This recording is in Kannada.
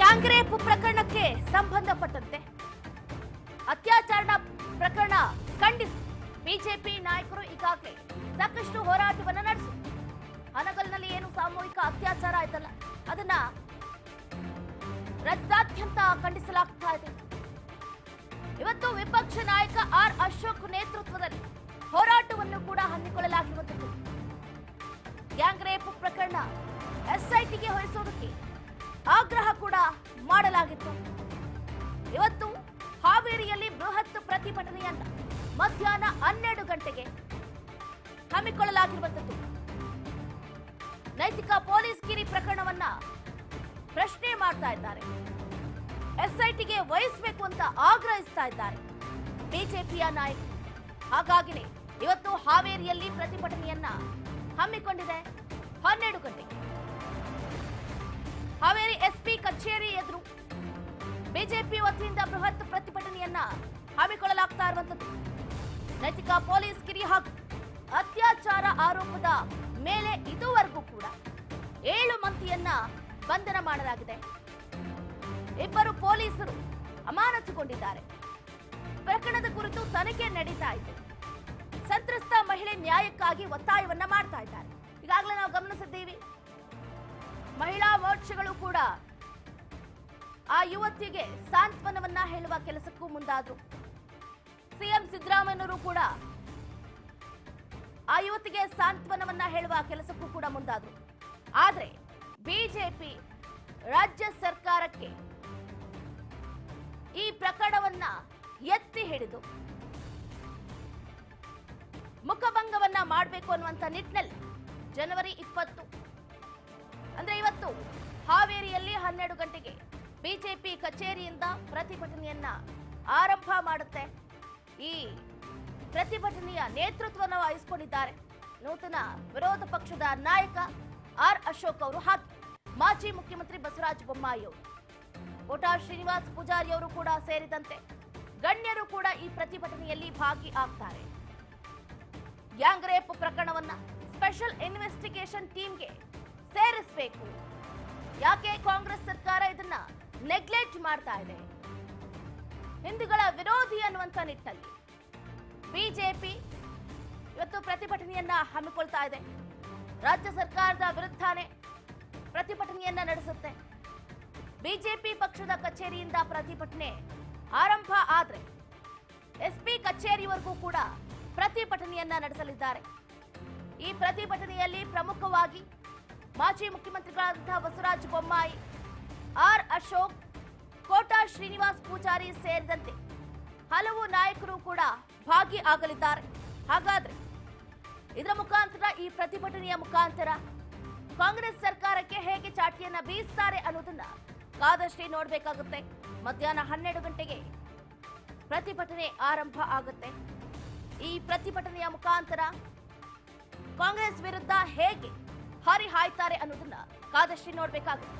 ಗ್ಯಾಂಗ್ ರೇಪ್ ಪ್ರಕರಣಕ್ಕೆ ಸಂಬಂಧಪಟ್ಟಂತೆ ಅತ್ಯಾಚಾರ ಪ್ರಕರಣ ಖಂಡಿಸಿ. ಬಿಜೆಪಿ ನಾಯಕರು ಈಗಾಗಲೇ ಸಾಕಷ್ಟು ಹೋರಾಟವನ್ನು ನಡೆಸಿ. ಹನಗಲ್ನಲ್ಲಿ ಏನು ಸಾಮೂಹಿಕ ಅತ್ಯಾಚಾರ ಆಯ್ತಲ್ಲ, ಅದನ್ನ ರಾಜ್ಯಾದ್ಯಂತ ಖಂಡಿಸಲಾಗ್ತಾ ಇದೆ. ಇವತ್ತು ವಿಪಕ್ಷ ನಾಯಕ ಆರ್ ಅಶೋಕ್ ನೇತೃತ್ವದಲ್ಲಿ ಹೋರಾಟವನ್ನು ಕೂಡ ಹಮ್ಮಿಕೊಳ್ಳಲಾಗಿರುವಂತದ್ದು. ಗ್ಯಾಂಗ್ ರೇಪ್ ಪ್ರಕರಣ ಎಸ್ಐಟಿಗೆ ವಹಿಸೋದಕ್ಕೆ ಆಗ್ರಹ ಕೂಡ ಮಾಡಲಾಗಿತ್ತು. ಇವತ್ತು ಹಾವೇರಿಯಲ್ಲಿ ಬೃಹತ್ ಪ್ರತಿಭಟನೆಯನ್ನ ಮಧ್ಯಾಹ್ನ ಹನ್ನೆರಡು ಗಂಟೆಗೆ ಹಮ್ಮಿಕೊಳ್ಳಲಾಗಿರುವಂತದ್ದು ನೈತಿಕ ಪೊಲೀಸ್ ಗಿರಿ ಪ್ರಕರಣವನ್ನ ಪ್ರಶ್ನೆ ಮಾಡ್ತಾ ಇದ್ದಾರೆ. ಎಸ್ಐಟಿಗೆ ವಹಿಸಬೇಕು ಅಂತ ಆಗ್ರಹಿಸ್ತಾ ಇದ್ದಾರೆ. ಬಿಜೆಪಿಯ ನಾಯಕರು ಹಾಗಾಗಿನೇ ಇವತ್ತು ಹಾವೇರಿಯಲ್ಲಿ ಪ್ರತಿಭಟನೆಯನ್ನ ಹಮ್ಮಿಕೊಂಡಿದೆ ಹನ್ನೆರಡು ಗಂಟೆಗೆ. ಹಾವೇರಿ ಎಸ್ಪಿ ಕಚೇರಿ ಎದುರು ಬಿಜೆಪಿ ವತಿಯಿಂದ ಬೃಹತ್ ಪ್ರತಿಭಟನೆಯನ್ನ ಹಮ್ಮಿಕೊಳ್ಳಲಾಗ್ತಾ ಇರುವಂತದ್ದು ನೈತಿಕ ಪೊಲೀಸ್ ಕಿರಿ ಹಾಗೂ ಅತ್ಯಾಚಾರ ಆರೋಪದ ಮೇಲೆ ಇದುವರೆಗೂ ಕೂಡ ಏಳು ಮಂದಿಯನ್ನ ಬಂಧನ ಮಾಡಲಾಗಿದೆ. ಇಬ್ಬರು ಪೊಲೀಸರು ಅಮಾನತುಗೊಂಡಿದ್ದಾರೆ. ಪ್ರಕರಣದ ಕುರಿತು ತನಿಖೆ ನಡೀತಾ ಇದೆ. ಸಂತ್ರಸ್ತ ಮಹಿಳೆ ನ್ಯಾಯಕ್ಕಾಗಿ ಒತ್ತಾಯವನ್ನ ಮಾಡ್ತಾ ಇದ್ದಾರೆ. ಈಗಾಗಲೇ ನಾವು ಗಮನಿಸಿದ್ದೀವಿ. ಮಹಿಳಾ ಮೋರ್ಚಾಗಳು ಕೂಡ ಆ ಯುವತಿಗೆ ಸಾಂತ್ವನವನ್ನ ಹೇಳುವ ಕೆಲಸಕ್ಕೂ ಮುಂದಾದ್ರು. ಸಿಎಂ ಸಿದ್ದರಾಮಯ್ಯನವರು ಕೂಡ ಆ ಯುವತಿಗೆ ಸಾಂತ್ವನವನ್ನ ಹೇಳುವ ಕೆಲಸಕ್ಕೂ ಕೂಡ ಮುಂದಾದ್ರು. ಆದ್ರೆ ಬಿಜೆಪಿ ರಾಜ್ಯ ಸರ್ಕಾರಕ್ಕೆ ಈ ಪ್ರಕರಣವನ್ನ ಎತ್ತಿ ಹಿಡಿದು ಮುಖಭಂಗವನ್ನ ಮಾಡಬೇಕು ಅನ್ನುವಂತ ನಿಟ್ಟಿನಲ್ಲಿ ಜನವರಿ ಇಪ್ಪತ್ತು ಹನ್ನೆರಡು ಗಂಟೆಗೆ ಬಿಜೆಪಿ ಕಚೇರಿಯಿಂದ ಪ್ರತಿಭಟನೆಯನ್ನ ಆರಂಭ ಮಾಡುತ್ತೆ. ಈ ಪ್ರತಿಭಟನೆಯ ನೇತೃತ್ವವನ್ನು ವಹಿಸಿಕೊಂಡಿದ್ದಾರೆ. ನೂತನ ವಿರೋಧ ಪಕ್ಷದ ನಾಯಕ ಆರ್ ಅಶೋಕ್ ಅವರು ಹಾಗೂ ಮಾಜಿ ಮುಖ್ಯಮಂತ್ರಿ ಬಸವರಾಜ ಬೊಮ್ಮಾಯಿ ಅವರು. ಕೋಟಾ ಶ್ರೀನಿವಾಸ್ ಪೂಜಾರಿ ಅವರು ಕೂಡ ಸೇರಿದಂತೆ ಗಣ್ಯರು ಕೂಡ ಈ ಪ್ರತಿಭಟನೆಯಲ್ಲಿ ಭಾಗಿ ಆಗ್ತಾರೆ ಗ್ಯಾಂಗ್ರೇಪ್ ಪ್ರಕರಣವನ್ನ ಸ್ಪೆಷಲ್ ಇನ್ವೆಸ್ಟಿಗೇಷನ್ ಟೀಮ್ಗೆ ಸೇರಿಸಬೇಕು. ಯಾಕೆ ಕಾಂಗ್ರೆಸ್ ಸರ್ಕಾರ ಇದನ್ನ ನೆಗ್ಲೆಕ್ಟ್ ಮಾಡ್ತಾ ಇದೆ? ಹಿಂದೂಗಳ ವಿರೋಧಿ ಅನ್ನುವಂತ ನಿಟ್ಟಲ್ಲಿ ಬಿಜೆಪಿ ಇವತ್ತು ಪ್ರತಿಭಟನೆಯನ್ನ ಹಮ್ಮಿಕೊಳ್ತಾ ಇದೆ. ರಾಜ್ಯ ಸರ್ಕಾರದ ವಿರುದ್ಧನೇ ಪ್ರತಿಭಟನೆಯನ್ನ ನಡೆಸುತ್ತೆ. ಬಿಜೆಪಿ ಪಕ್ಷದ ಕಚೇರಿಯಿಂದ ಪ್ರತಿಭಟನೆ ಆರಂಭ ಆದ್ರೆ ಎಸ್ಪಿ ಕಚೇರಿವರೆಗೂ ಕೂಡ ಪ್ರತಿಭಟನೆಯನ್ನ ನಡೆಸಲಿದ್ದಾರೆ. ಈ ಪ್ರತಿಭಟನೆಯಲ್ಲಿ ಪ್ರಮುಖವಾಗಿ ಮಾಜಿ ಮುಖ್ಯಮಂತ್ರಿಗಳಾದಂತಹ ಬಸವರಾಜ ಬೊಮ್ಮಾಯಿ, ಆರ್ ಅಶೋಕ್, ಕೋಟಾ ಶ್ರೀನಿವಾಸ್ ಪೂಜಾರಿ ಸೇರಿದಂತೆ ಹಲವು ನಾಯಕರು ಕೂಡ ಭಾಗಿ ಆಗಲಿದ್ದಾರೆ ಹಾಗಾದ್ರೆ ಇದರ ಮುಖಾಂತರ ಈ ಪ್ರತಿಭಟನೆಯ ಮುಖಾಂತರ ಕಾಂಗ್ರೆಸ್ ಸರ್ಕಾರಕ್ಕೆ ಹೇಗೆ ಚಾಟಿಯನ್ನ ಬೀಸ್ತಾರೆ ಅನ್ನೋದನ್ನ ಕಾದಷ್ಟೇ ನೋಡಬೇಕಾಗುತ್ತೆ. ಮಧ್ಯಾಹ್ನ ಹನ್ನೆರಡು ಗಂಟೆಗೆ ಪ್ರತಿಭಟನೆ ಆರಂಭ ಆಗುತ್ತೆ. ಈ ಪ್ರತಿಭಟನೆಯ ಮುಖಾಂತರ ಕಾಂಗ್ರೆಸ್ ವಿರುದ್ಧ ಹೇಗೆ ಹರಿಹಾಯ್ತಾರೆ ಅನ್ನೋದನ್ನ ಕಾದಷ್ಟೇ ನೋಡ್ಬೇಕಾಗುತ್ತೆ.